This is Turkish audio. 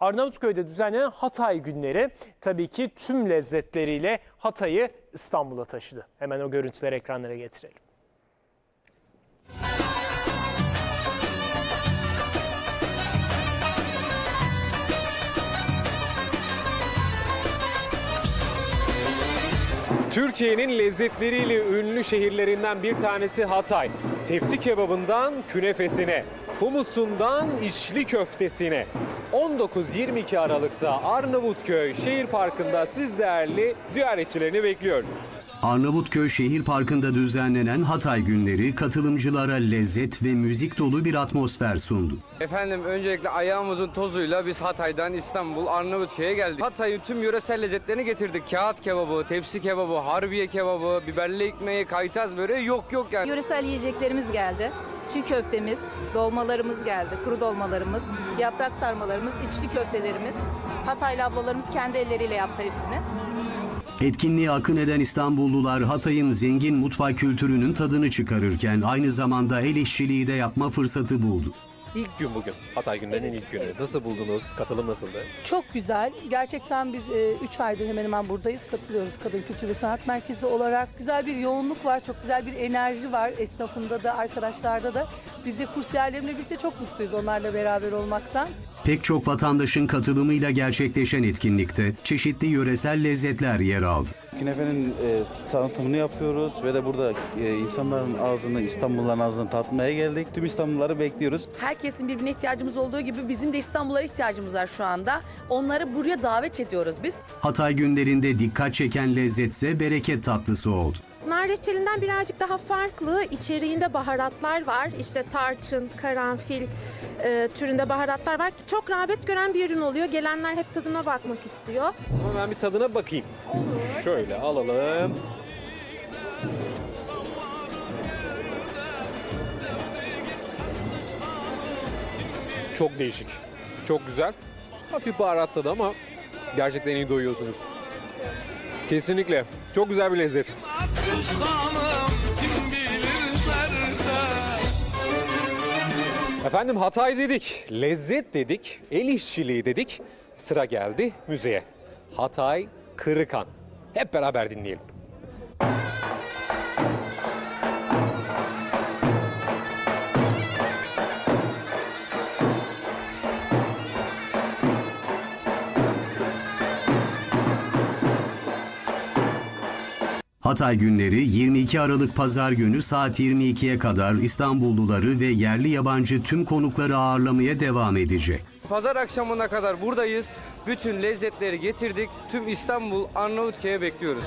Arnavutköy'de düzenlenen Hatay günleri tabii ki tüm lezzetleriyle Hatay'ı İstanbul'a taşıdı. Hemen o görüntüleri ekranlara getirelim. Türkiye'nin lezzetleriyle ünlü şehirlerinden bir tanesi Hatay. Tepsi kebabından künefesine, humusundan içli köftesine. 19-22 Aralık'ta Arnavutköy Şehir Parkı'nda siz değerli ziyaretçilerini bekliyor. Arnavutköy Şehir Parkı'nda düzenlenen Hatay günleri katılımcılara lezzet ve müzik dolu bir atmosfer sundu. Efendim öncelikle ayağımızın tozuyla biz Hatay'dan İstanbul Arnavutköy'e geldik. Hatay'ın tüm yöresel lezzetlerini getirdik. Kağıt kebabı, tepsi kebabı, harbiye kebabı, biberli ekmeği, kaytaz böreği yok yok yani. Yöresel yiyeceklerimiz geldi. Çiğ köftemiz, dolmalarımız geldi, kuru dolmalarımız, yaprak sarmalarımız, içli köftelerimiz. Hataylı ablalarımız kendi elleriyle yaptı hepsini. Etkinliğe akın eden İstanbullular Hatay'ın zengin mutfak kültürünün tadını çıkarırken aynı zamanda el işçiliği de yapma fırsatı buldu. İlk gün bugün. Hatay günlerinin ilk günü. Nasıl buldunuz? Katılım nasıldı? Çok güzel. Gerçekten biz 3 aydır hemen hemen buradayız. Katılıyoruz Kadın Kültür ve Sanat Merkezi olarak. Güzel bir yoğunluk var, çok güzel bir enerji var esnafında da, arkadaşlarda da. Biz de kursiyerlerimle birlikte çok mutluyuz onlarla beraber olmaktan. Pek çok vatandaşın katılımıyla gerçekleşen etkinlikte çeşitli yöresel lezzetler yer aldı. Künefenin e, tanıtımını yapıyoruz ve de burada e, insanların ağzını, İstanbulluların ağzını tatmaya geldik. Tüm İstanbulluları bekliyoruz. Herkesin birbirine ihtiyacımız olduğu gibi bizim de İstanbul'a ihtiyacımız var şu anda. Onları buraya davet ediyoruz biz. Hatay günlerinde dikkat çeken lezzetse bereket tatlısı oldu. Nar reçelinden birazcık daha farklı. İçeriğinde baharatlar var. İşte tarçın, karanfil e, türünde baharatlar var. Çok rağbet gören bir ürün oluyor. Gelenler hep tadına bakmak istiyor. Ama ben bir tadına bakayım. Şöyle alalım. Çok değişik. Çok güzel. Hafif baharat tadı ama gerçekten iyi doyuyorsunuz. Kesinlikle. Çok güzel bir lezzet. Efendim Hatay dedik, lezzet dedik, el işçiliği dedik. Sıra geldi müzeye. Hatay Kırıkan. Hep beraber dinleyelim. Hatay günleri 22 Aralık Pazar günü saat 22'ye kadar İstanbulluları ve yerli yabancı tüm konukları ağırlamaya devam edecek. Pazar akşamına kadar buradayız. Bütün lezzetleri getirdik. Tüm İstanbul Arnavutköy'e bekliyoruz.